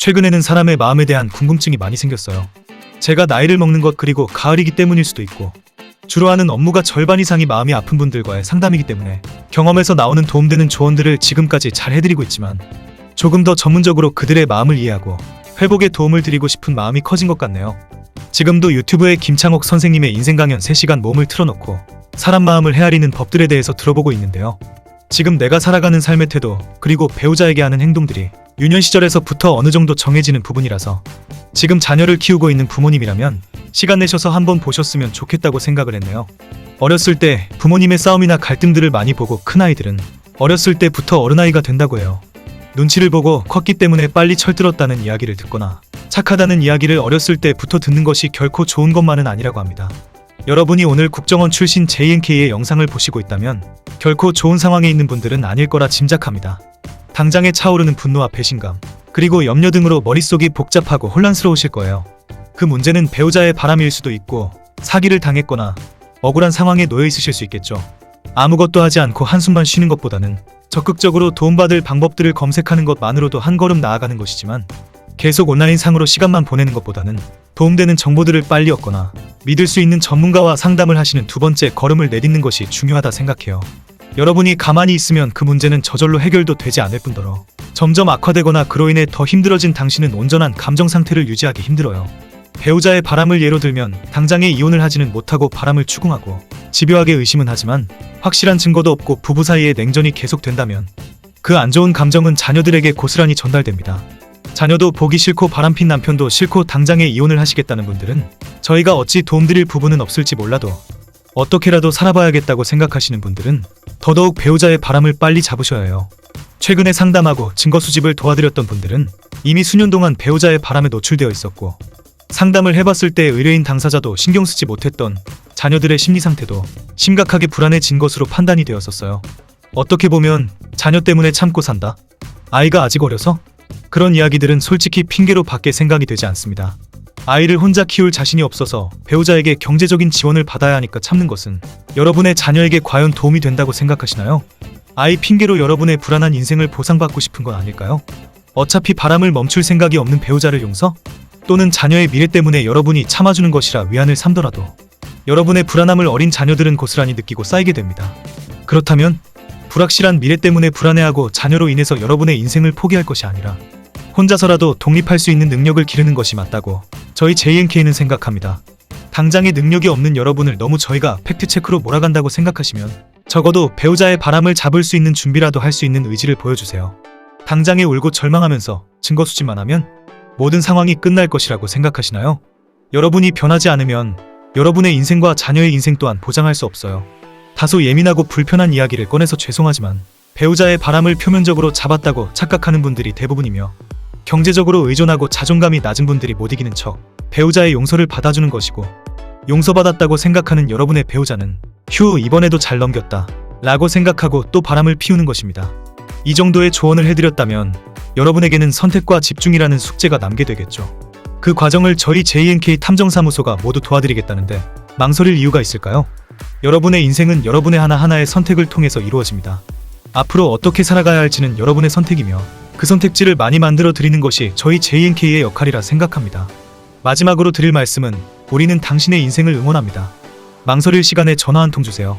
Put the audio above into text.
최근에는 사람의 마음에 대한 궁금증이 많이 생겼어요. 제가 나이를 먹는 것 그리고 가을이기 때문일 수도 있고 주로 하는 업무가 절반 이상이 마음이 아픈 분들과의 상담이기 때문에 경험에서 나오는 도움되는 조언들을 지금까지 잘 해드리고 있지만 조금 더 전문적으로 그들의 마음을 이해하고 회복에 도움을 드리고 싶은 마음이 커진 것 같네요. 지금도 유튜브에 김창옥 선생님의 인생 강연 3시간 몸을 틀어놓고 사람 마음을 헤아리는 법들에 대해서 들어보고 있는데요. 지금 내가 살아가는 삶의 태도 그리고 배우자에게 하는 행동들이 유년 시절에서부터 어느 정도 정해지는 부분이라서 지금 자녀를 키우고 있는 부모님이라면 시간 내셔서 한번 보셨으면 좋겠다고 생각을 했네요. 어렸을 때 부모님의 싸움이나 갈등들을 많이 보고 큰 아이들은 어렸을 때부터 어른아이가 된다고 해요. 눈치를 보고 컸기 때문에 빨리 철들었다는 이야기를 듣거나 착하다는 이야기를 어렸을 때부터 듣는 것이 결코 좋은 것만은 아니라고 합니다. 여러분이 오늘 국정원 출신 JNK의 영상을 보시고 있다면 결코 좋은 상황에 있는 분들은 아닐 거라 짐작합니다. 당장에 차오르는 분노와 배신감, 그리고 염려 등으로 머릿속이 복잡하고 혼란스러우실 거예요. 그 문제는 배우자의 바람일 수도 있고 사기를 당했거나 억울한 상황에 놓여 있으실 수 있겠죠. 아무것도 하지 않고 한숨만 쉬는 것보다는 적극적으로 도움받을 방법들을 검색하는 것만으로도 한 걸음 나아가는 것이지만 계속 온라인상으로 시간만 보내는 것보다는 도움되는 정보들을 빨리 얻거나 믿을 수 있는 전문가와 상담을 하시는 두 번째 걸음을 내딛는 것이 중요하다 생각해요. 여러분이 가만히 있으면 그 문제는 저절로 해결도 되지 않을 뿐더러 점점 악화되거나 그로 인해 더 힘들어진 당신은 온전한 감정 상태를 유지하기 힘들어요. 배우자의 바람을 예로 들면 당장에 이혼을 하지는 못하고 바람을 추궁하고 집요하게 의심은 하지만 확실한 증거도 없고 부부 사이에 냉전이 계속된다면 그 안 좋은 감정은 자녀들에게 고스란히 전달됩니다. 자녀도 보기 싫고 바람핀 남편도 싫고 당장에 이혼을 하시겠다는 분들은 저희가 어찌 도움드릴 부분은 없을지 몰라도 어떻게라도 살아봐야겠다고 생각하시는 분들은 더더욱 배우자의 바람을 빨리 잡으셔야 해요. 최근에 상담하고 증거 수집을 도와드렸던 분들은 이미 수년 동안 배우자의 바람에 노출되어 있었고 상담을 해봤을 때 의뢰인 당사자도 신경 쓰지 못했던 자녀들의 심리 상태도 심각하게 불안해진 것으로 판단이 되었었어요. 어떻게 보면 자녀 때문에 참고 산다. 아이가 아직 어려서? 그런 이야기들은 솔직히 핑계로 밖에 생각이 되지 않습니다. 아이를 혼자 키울 자신이 없어서 배우자에게 경제적인 지원을 받아야 하니까 참는 것은 여러분의 자녀에게 과연 도움이 된다고 생각하시나요? 아이 핑계로 여러분의 불안한 인생을 보상받고 싶은 건 아닐까요? 어차피 바람을 멈출 생각이 없는 배우자를 용서? 또는 자녀의 미래 때문에 여러분이 참아주는 것이라 위안을 삼더라도 여러분의 불안함을 어린 자녀들은 고스란히 느끼고 쌓이게 됩니다. 그렇다면 불확실한 미래 때문에 불안해하고 자녀로 인해서 여러분의 인생을 포기할 것이 아니라 혼자서라도 독립할 수 있는 능력을 기르는 것이 맞다고 저희 JNK는 생각합니다. 당장의 능력이 없는 여러분을 너무 저희가 팩트체크로 몰아간다고 생각하시면 적어도 배우자의 바람을 잡을 수 있는 준비라도 할 수 있는 의지를 보여주세요. 당장에 울고 절망하면서 증거 수집만 하면 모든 상황이 끝날 것이라고 생각하시나요? 여러분이 변하지 않으면 여러분의 인생과 자녀의 인생 또한 보장할 수 없어요. 다소 예민하고 불편한 이야기를 꺼내서 죄송하지만 배우자의 바람을 표면적으로 잡았다고 착각하는 분들이 대부분이며 경제적으로 의존하고 자존감이 낮은 분들이 못 이기는 척 배우자의 용서를 받아주는 것이고 용서받았다고 생각하는 여러분의 배우자는 휴 이번에도 잘 넘겼다 라고 생각하고 또 바람을 피우는 것입니다. 이 정도의 조언을 해드렸다면 여러분에게는 선택과 집중이라는 숙제가 남게 되겠죠. 그 과정을 저희 JNK 탐정사무소가 모두 도와드리겠다는데 망설일 이유가 있을까요? 여러분의 인생은 여러분의 하나하나의 선택을 통해서 이루어집니다. 앞으로 어떻게 살아가야 할지는 여러분의 선택이며 그 선택지를 많이 만들어 드리는 것이 저희 JNK의 역할이라 생각합니다. 마지막으로 드릴 말씀은 우리는 당신의 인생을 응원합니다. 망설일 시간에 전화 한 통 주세요.